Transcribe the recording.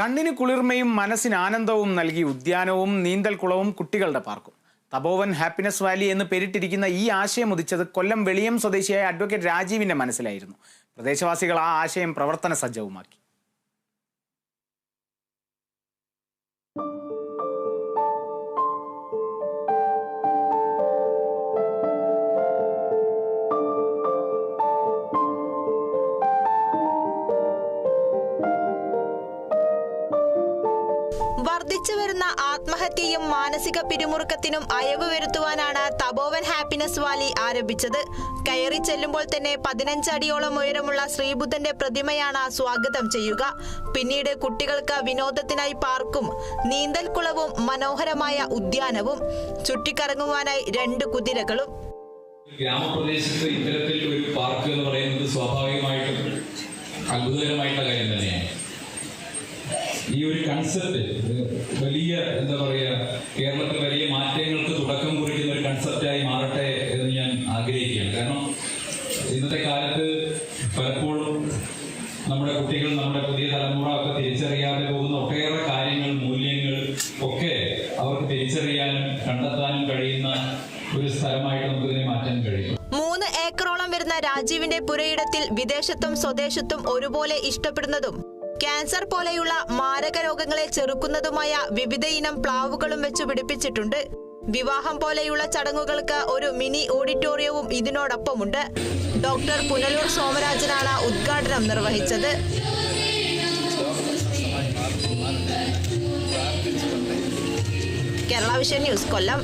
കണ്ണിന് കുളിർമയും മനസ്സിന് ആനന്ദവും നൽകി ഉദ്യാനവും നീന്തൽക്കുളവും കുട്ടികളുടെ പാർക്കും. തപോവൻ ഹാപ്പിനെസ് വാലി എന്ന് പേരിട്ടിരിക്കുന്ന ഈ ആശയം ഉദിച്ചത് കൊല്ലം വെളിയം സ്വദേശിയായ അഡ്വക്കേറ്റ് രാജീവിന്റെ മനസ്സിലായിരുന്നു. പ്രദേശവാസികൾ ആ ആശയം പ്രവർത്തന സജ്ജവുമാക്കി. വർദ്ധിച്ചു വരുന്ന ആത്മഹത്യയും മാനസിക പിരിമുറുക്കത്തിനും അയവ് വരുത്തുവാനാണ് തപോവൻ ഹാപ്പിനെസ് വാലി ആരംഭിച്ചത്. കയറി ചെല്ലുമ്പോൾ തന്നെ പതിനഞ്ചടിയോളം ഉയരമുള്ള ശ്രീബുദ്ധന്റെ പ്രതിമയാണ് സ്വാഗതം ചെയ്യുക. പിന്നീട് കുട്ടികൾക്ക് വിനോദത്തിനായി പാർക്കും നീന്തൽക്കുളവും മനോഹരമായ ഉദ്യാനവും ചുറ്റിക്കറങ്ങുവാനായി രണ്ട് കുതിരകളും. ഗ്രാമപ്രദേശത്ത് ഇത്തരത്തിൽ ഒരു പാർക്ക് എന്ന് പറയുന്നത് സ്വാഭാവികമായിട്ടും അത്ഭുതകരമായിട്ടുള്ള കാര്യം തന്നെയാണ്. ഈ ഒരു കൺസെപ്റ്റ് വലിയ എന്താ പറയുക കേരളത്തിൽ വലിയ മാറ്റങ്ങൾക്ക് തുടക്കം കുറിക്കുന്ന ഒരു കൺസെപ്റ്റായി മാറട്ടെ എന്ന് ഞാൻ ആഗ്രഹിക്കുകയാണ്. കാരണം ഇന്നത്തെ കാലത്ത് പലപ്പോഴും നമ്മുടെ കുട്ടികൾ നമ്മുടെ പുതിയ തലമുറ ഒക്കെ തിരിച്ചറിയാതെ പോകുന്ന ഒട്ടേറെ കാര്യങ്ങൾ മൂല്യങ്ങൾ ഒക്കെ അവർക്ക് തിരിച്ചറിയാനും കണ്ടെത്താനും കഴിയുന്ന ഒരു സ്ഥലമായിട്ട് നമുക്ക് ഇതിനെ മാറ്റാൻ കഴിയും. മൂന്ന് ഏക്കറോളം വരുന്ന രാജീവിന്റെ പുരയിടത്തിൽ വിദേശത്തും സ്വദേശത്തും ഒരുപോലെ ഇഷ്ടപ്പെടുന്നതും ക്യാൻസർ പോലെയുള്ള മാരക രോഗങ്ങളെ ചെറുക്കുന്നതുമായ വിവിധ ഇനം പ്ലാവുകളും വെച്ച് പിടിപ്പിച്ചിട്ടുണ്ട്. വിവാഹം പോലെയുള്ള ചടങ്ങുകൾക്ക് ഒരു മിനി ഓഡിറ്റോറിയവും ഇതിനോടൊപ്പമുണ്ട്. ഡോക്ടർ പുനലൂർ സോമരാജനാണ് ഉദ്ഘാടനം നിർവഹിച്ചത്. Kerala vision news Kollam.